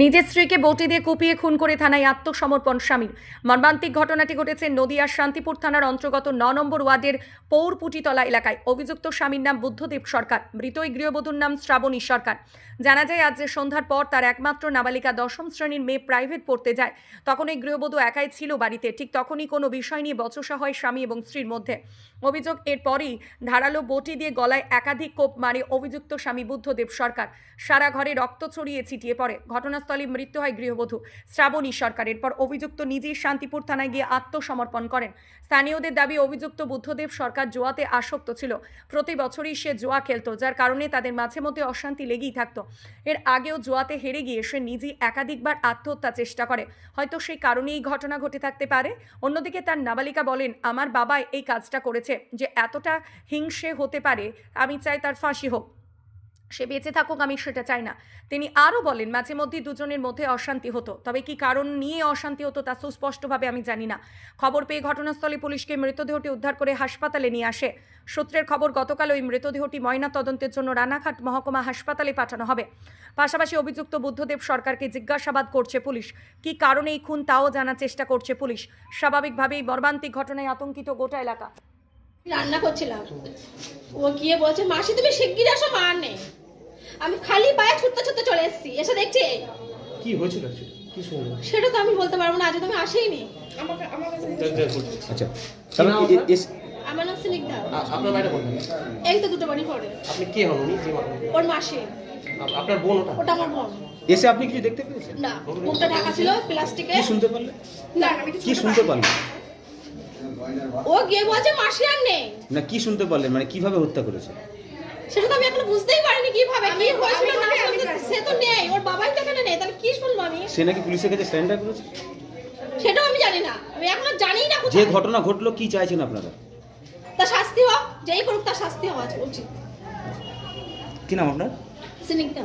নিজের স্ত্রীকে বটি দিয়ে কুপিয়ে খুন করে থানায় আত্মসমর্পণ স্বামীর মর্মান্তিক ঘটনাটি ঘটেছে নদিয়ার শান্তিপুর থানার অন্তর্গত ন নম্বর ওয়ার্ডের পৌরপুটিতলা এলাকায়। অভিযুক্ত স্বামীর নাম বুদ্ধদেব সরকার মৃত গৃহবধূর নাম শ্রাবণী সরকার। জানা যায়, আজ সন্ধ্যার পর তার একমাত্র নাবালিকা দশম শ্রেণির মেয়ে প্রাইভেট পড়তে যায়। তখন এই গৃহবধূ একাই ছিল বাড়িতে। ঠিক তখনই কোনো বিষয় নিয়ে বচসা হয় স্বামী এবং স্ত্রীর মধ্যে। অভিযোগ এরপরই ধারালো বটি দিয়ে গলায় একাধিক কোপ মারে অভিযুক্ত স্বামী বুদ্ধদেব সরকার। সারা ঘরে রক্ত ছড়িয়ে ছিটিয়ে পড়ে। ঘটনাস্থলে মৃত্যু হয় গৃহবধূ। শ্রাবণী সরকার এরপর অভিযুক্ত নিজেই শান্তিপুর থানায় গিয়ে আত্মসমর্পণ করেন। স্থানীয়দের দাবি, অভিযুক্ত বুদ্ধদেব সরকার জোয়াতে আসক্ত ছিল। প্রতি বছরই সে জোয়া খেলতো, যার কারণে তাদের মাঝে মধ্যে অশান্তি লেগেই থাকতো। এর আগেও জোয়াতে হেরে গিয়ে সে নিজেই একাধিকবার আত্মহত্যা চেষ্টা করে। হয়তো সেই কারণে এই ঘটনা ঘটে থাকতে পারে। অন্যদিকে তার নাবালিকা বলেন, আমার বাবা এই কাজটা করেছে যে এতটা হিংসে হতে পারে, আমি চাই তার ফাঁসি হোক। সে বেঁচে থাকুক, আমি সেটা চাই না। তিনি আরও বলেন, মাঝে মধ্যে দুজনের মধ্যে অশান্তি হতো। তবে কি কারণ নিয়ে অশান্তি হতো তা সুস্পষ্টভাবে আমি জানি না। খবর পেয়ে ঘটনাস্থলে পুলিশকে মৃতদেহটি উদ্ধার করে হাসপাতালে নিয়ে আসে। সূত্রের খবর, গতকাল ওই মৃতদেহটি ময়না তদন্তের জন্য রানাঘাট মহকুমা হাসপাতালে পাঠানো হবে। পাশাপাশি অভিযুক্ত বুদ্ধদেব সরকারকে জিজ্ঞাসাবাদ করছে পুলিশ। কি কারণে এই খুন তাও জানার চেষ্টা করছে পুলিশ। স্বাভাবিকভাবেই মর্মান্তিক ঘটনায় আতঙ্কিত গোটা এলাকা। রান্না করছিলাম। ও গিয়ে বলছে, মাসি, তুমি শিগগির আসো মার নেই। আমি খালি পায়ে ছুটতে ছুটতে চলে এসেছি। এসে দেখছি কি হয়েছিল কি শুনলেন সেটা তো আমি বলতে পারব না আজ তো আমি আচ্ছা তাহলে এ- এস- আমার নাম স্নিগ্ধা আ- আপনার বাড়িটা কোনখানে এই তো দুটো বাড়ি পড়ে আপনি কে হন উনি? ওর মাসি। আপনার বোন ওটা? ওটা আমার বোন। এসে আপনি কিছু দেখতে পেয়েছেন? না মুখটা ঢাকা ছিল প্লাস্টিকে কি শুনতে পারলেন? না কি শুনতে পারলেন? ও গিয়ে বলছে মাসি আর নেই। না কি শুনতে পারলেন? মানে কীভাবে হত্যা করেছে? সেটা তো আমি এখনও বুঝতেই পারিনি কীভাবে কি হয়েছিল না সে তো নেই ওর বাবাই তো এখানে নেই তাহলে কি শুনব আমি? সে নাকি পুলিশের কাছে সারেন্ডার করেছে সেটাও আমি জানি না আমি এখনও জানি না যে ঘটনা ঘটলো কি চাইছেন আপনারা? তার শাস্তি হোক যেই করুক তার শাস্তি হওয়া উচিত কি নাম আপনার? স্নিগ্ধা